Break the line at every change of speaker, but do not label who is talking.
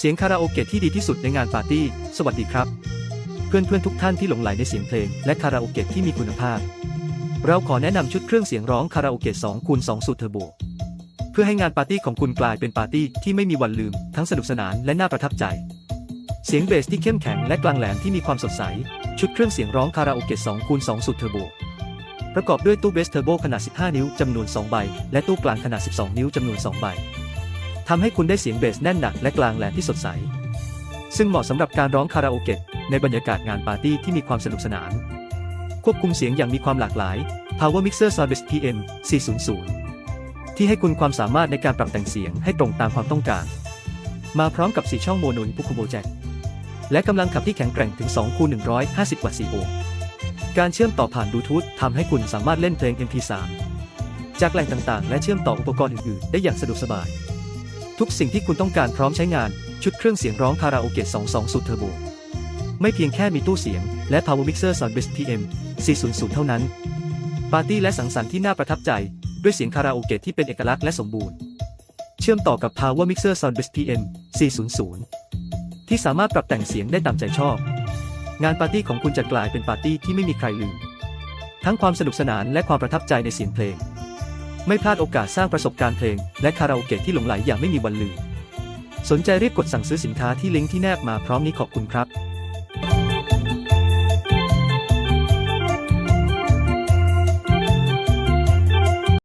เสียงคาราโอเกะที่ดีที่สุดในงานปาร์ตี้ สวัสดีครับ เพื่อนๆทุกท่านที่หลงใหลในเสียงเพลง และคาราโอเกะที่มีคุณภาพ เราขอแนะนำชุดเครื่องเสียงร้องคาราโอเกะ2คูณ2สูตรเทอร์โบ เพื่อให้งานปาร์ตี้ของคุณกลายเป็นปาร์ตี้ที่ไม่มีวันลืม ทั้งสนุกสนานและน่าประทับใจ เสียงเบสที่เข้มแข็งและกลางแหลมที่มีความสดใส ชุดเครื่องเสียงร้องคาราโอเกะ2คูณ2สูตรเทอร์โบประกอบด้วยตู้เบสเทอร์โบขนาด 15 นิ้วจำนวน 2 ใบ และตู้กลางขนาด 12 นิ้วจำนวน 2 ใบ ทำให้คุณได้เสียงเบสแน่นหนักและกลางแหลมที่สดใส ซึ่งเหมาะสำหรับการร้องคาราโอเกะในบรรยากาศงานปาร์ตี้ที่มีความสนุกสนาน ควบคุมเสียงอย่างมีความหลากหลาย Power Mixer Soundbase PM 400 ที่ให้คุณความสามารถในการปรับแต่งเสียงให้ตรงตามความต้องการ มาพร้อมกับ 4 ช่องโมโนอินพุคุโมแจ็คและกำลังขับที่แข็งแกร่งถึง2คูณ150 วัตต์4โอห์มการเชื่อมต่อผ่านบลูทูธทำให้คุณสามารถเล่นเพลง MP3 จากแหล่งต่างๆ และเชื่อมต่ออุปกรณ์อื่นๆ ได้อย่างสะดวกสบาย ทุกสิ่งที่คุณต้องการพร้อมใช้งาน ชุดเครื่องเสียงร้องคาราโอเกะ 22สูตรเทอร์โบ ไม่เพียงแค่มีตู้เสียง และ Power Mixer Soundbase PM 400 เท่านั้น ปาร์ตี้และสังสรรค์ที่น่าประทับใจ ด้วยเสียงคาราโอเกะที่เป็นเอกลักษณ์และสมบูรณ์ เชื่อมต่อกับ Power Mixer Soundbase PM 400 ที่สามารถปรับแต่งเสียงได้ตามใจชอบ งานปาร์ตี้ของคุณจะกลายเป็นปาร์ตี้ที่ไม่มีใครลืม ทั้งความสนุกสนานและความประทับใจในเสียงเพลง ไม่พลาดโอกาสสร้างประสบการณ์เพลง และคาราโอเกะที่หลงไหลอย่างไม่มีวันลืม สนใจรีบกดสั่งซื้อสินค้าที่ลิงก์ที่แนบมาพร้อมนี้ขอบคุณครับ